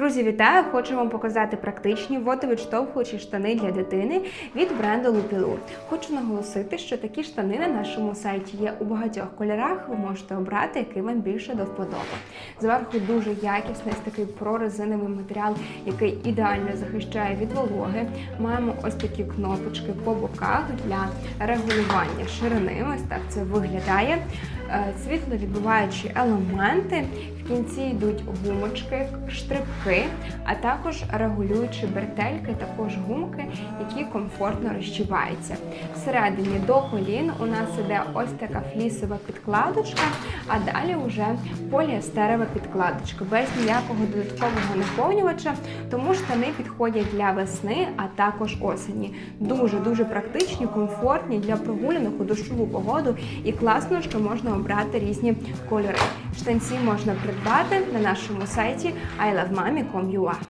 Друзі, вітаю! Хочу вам показати практичні водовідштовхуючі штани для дитини від бренду Lupilou. Хочу наголосити, що такі штани на нашому сайті є у багатьох кольорах. Ви можете обрати, який вам більше до вподоби. Зверху дуже якісний ось такий прорезиновий матеріал, який ідеально захищає від вологи. Маємо ось такі кнопочки по боках для регулювання ширини. Ось так це виглядає. Е, Світловідбиваючі елементи. В кінці йдуть гумочки, штрибки, а також регулюючі бретельки, також гумки, які комфортно розчіпаються. Всередині до колін у нас іде ось така флісова підкладочка, а далі вже поліестерова підкладочка без ніякого додаткового наповнювача, тому штани підходять для весни, а також осені. Дуже дуже практичні, комфортні для прогулянок у дощову погоду і класно, що можна обрати різні кольори. Штанці можна придбати на нашому сайті ilovemami.com.ua